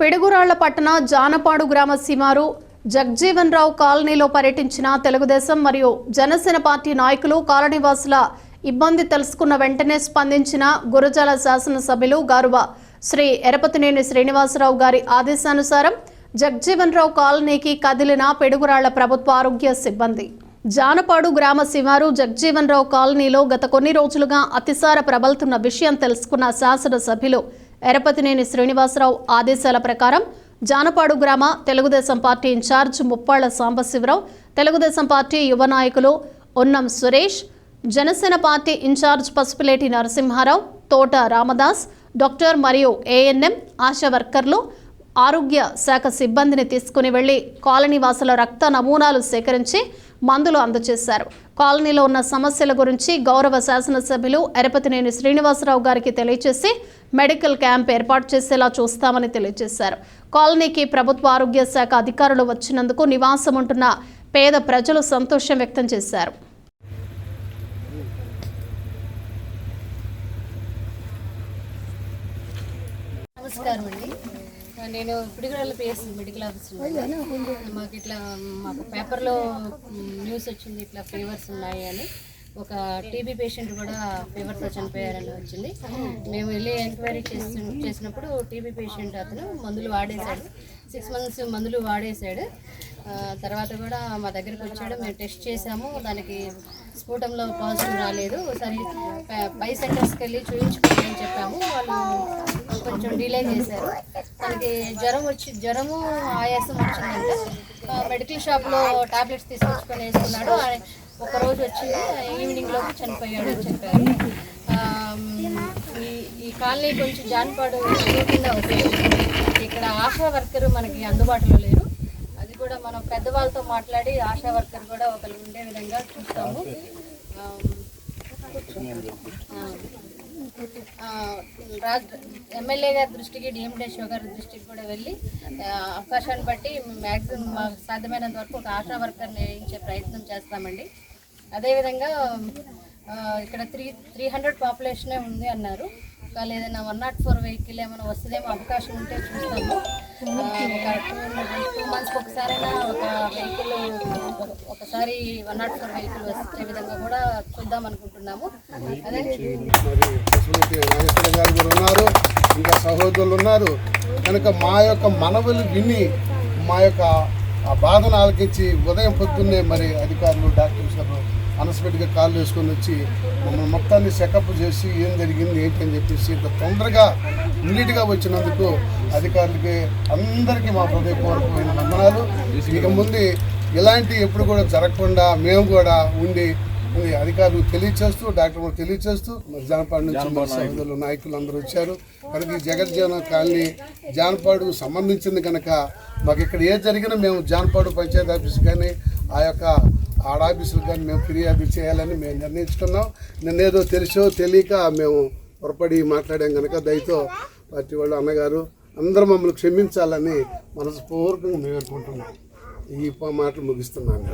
పిడుగురాళ్ళ పట్టణ జానపాడు గ్రామ సీమారు జగ్జీవన్ రావు కాలనీలో పర్యటించిన తెలుగుదేశం మరియు జనసేన పార్టీ నాయకులు కాలనీవాసుల ఇబ్బంది తెలుసుకున్న వెంటనే స్పందించిన గురజాల శాసనసభ్యులు గారువ శ్రీ ఎరపతినేని శ్రీనివాసరావు గారి ఆదేశానుసారం జగ్జీవన్ రావు కాలనీకి కదిలిన పిడుగురాళ్ళ ప్రభుత్వ ఆరోగ్య సిబ్బంది. జానపాడు గ్రామ శివారు జగ్జీవన్ రావు కాలనీలో గత కొన్ని రోజులుగా అతిసార ప్రబలుతున్న విషయం తెలుసుకున్న శాసనసభ్యులు ఎరపతినేని శ్రీనివాసరావు ఆదేశాల ప్రకారం జానపాడు గ్రామ Telugudesam party in charge Muppalla Sambasivarao Telugudesam party యువ నాయకులు Unnam Suresh Janasena party in charge Pasupuleti Narasimharao Thota Ramdas doctor మరియు ఏఎన్ఎం ఆశా వర్కర్లు ఆరోగ్య శాఖ సిబ్బందిని తీసుకుని వెళ్ళి కాలనీ వాసుల రక్త నమూనాలు సేకరించి మందులు అందజేశారు. కాలనీలో ఉన్న సమస్యల గురించి గౌరవ శాసనసభ్యులు ఎరపతినేని శ్రీనివాసరావు గారికి తెలియజేసి మెడికల్ క్యాంప్ ఏర్పాటు చేసేలా చూస్తామని తెలియజేశారు. కాలనీకి ప్రభుత్వ ఆరోగ్య శాఖ అధికారులు వచ్చినందుకు నివాసం ఉంటున్న పేద ప్రజలు సంతోషం వ్యక్తం చేశారు. నమస్కారం అండి నేను పిడిగడల పిఎస్ మెడికల్ ఆఫీసర్ మాకు ఇట్లా మాకు పేపర్లో న్యూస్ వచ్చింది ఇట్లా ఫీవర్స్ ఉన్నాయి అని. ఒక టీబీ పేషెంట్ కూడా ఫీవర్తో చనిపోయారని వచ్చింది. మేము వెళ్ళి ఎంక్వైరీ చేసి చేసినప్పుడు టీబీ పేషెంట్ అతను మందులు వాడేశాడు. సిక్స్ మంత్స్ మందులు వాడేశాడు. తర్వాత కూడా మా దగ్గరికి వచ్చాడు. మేము టెస్ట్ చేసాము దానికి స్ఫూటంలో పాజిటివ్ రాలేదు. ఒకసారి ప- పై సెంటర్స్కి వెళ్ళి చూపించుకోండి అని చెప్పాము. వాళ్ళు కొంచెం డిలే చేశారు. తనకి జ్వరం వచ్చి జ్వరము ఆయాసం వచ్చిందంటే. మెడికల్ షాప్లో టాబ్లెట్స్ తీసుకొచ్చుకొని వేసుకున్నాడు. ఒక రోజు వచ్చి ఈవినింగ్ లోపు చనిపోయాడు అని చెప్పారు ఈ ఈ కాలనీ కొంచెం జాన్పాడు కింద వస్తుంది ఇక్కడ ఆశా వర్కర్ మనకి అందుబాటులో లేరు. అది కూడా మనం పెద్దవాళ్ళతో మాట్లాడి ఆశా వర్కర్ కూడా ఒకరు ఉండే విధంగా చూస్తాము. ఎమ్మెల్యే గారి దృష్టికి డిఎండిఎస్ఓ గారి దృష్టికి కూడా వెళ్ళి అవకాశాన్ని బట్టి మ్యాక్సిమం మాకు సాధ్యమైనంత వరకు ఒక ఆశా వర్కర్ని వేయించే ప్రయత్నం చేస్తామండి. అదేవిధంగా ఇక్కడ త్రీ త్రీ హండ్రెడ్ పాపులేషనే ఉంది అన్నారు. ఒకవేళ ఏదైనా వన్ నాట్ ఫోర్ వెహికల్ ఏమైనా వస్తుందేమో అవకాశం ఉంటే చూస్తాము. ఒక టూ టూ మంత్స్కి ఒకసారైనా ఒక వెహికల్ ఒకసారి వన్ నాట్ ఫోర్ వెహికల్ వచ్చే విధంగా కూడా చూద్దాం అనుకుంటున్నాము. అదే గారు ఉన్నారు. ఇంకా సహోదరులు ఉన్నారు. కనుక మా యొక్క మనవులు విని మా యొక్క ఆ బాధను ఆలకించి ఉదయం పొద్దున్నే మరి అధికారులు డాక్టర్స్ గారు అనస్పెట్గా కాల్ వేసుకొని వచ్చి మమ్మల్ని మొత్తాన్ని చెకప్ చేసి ఏం జరిగింది ఏంటి అని చెప్పేసి ఇంత తొందరగా ఇమ్మీడియట్గా వచ్చినందుకు అధికారులకి అందరికీ మా హృదయపూర్వకమైన వందనాలు. ఇక ముందు ఇలాంటి ఎప్పుడు కూడా జరగకుండా మేము కూడా ఉండి అధికారులు తెలియచేస్తూ డాక్టర్ కూడా తెలియచేస్తూ మరి జానపాడు నుంచి మా సహోదరులు నాయకులు అందరూ వచ్చారు. కనుక ఈ జగజ్జీవన కాలనీ జానపాడుకు సంబంధించింది కనుక మాకు ఇక్కడ ఏ జరిగినా మేము జానపాడు పంచాయతీ ఆఫీస్ కానీ ఆ యొక్క ఆడాఫీసులు కానీ మేము ఫిర్యాదు చేయాలని మేము నిర్ణయించుకున్నాం. నిన్నేదో తెలుసో తెలియక మేము పొరపడి మాట్లాడాం కనుక దయతో పార్టీ వాళ్ళు అన్నగారు అందరూ మమ్మల్ని క్షమించాలని మనస్ఫూర్తిగా మేము అనుకుంటున్నాం ఈ మాటలు ముగిస్తున్నాను.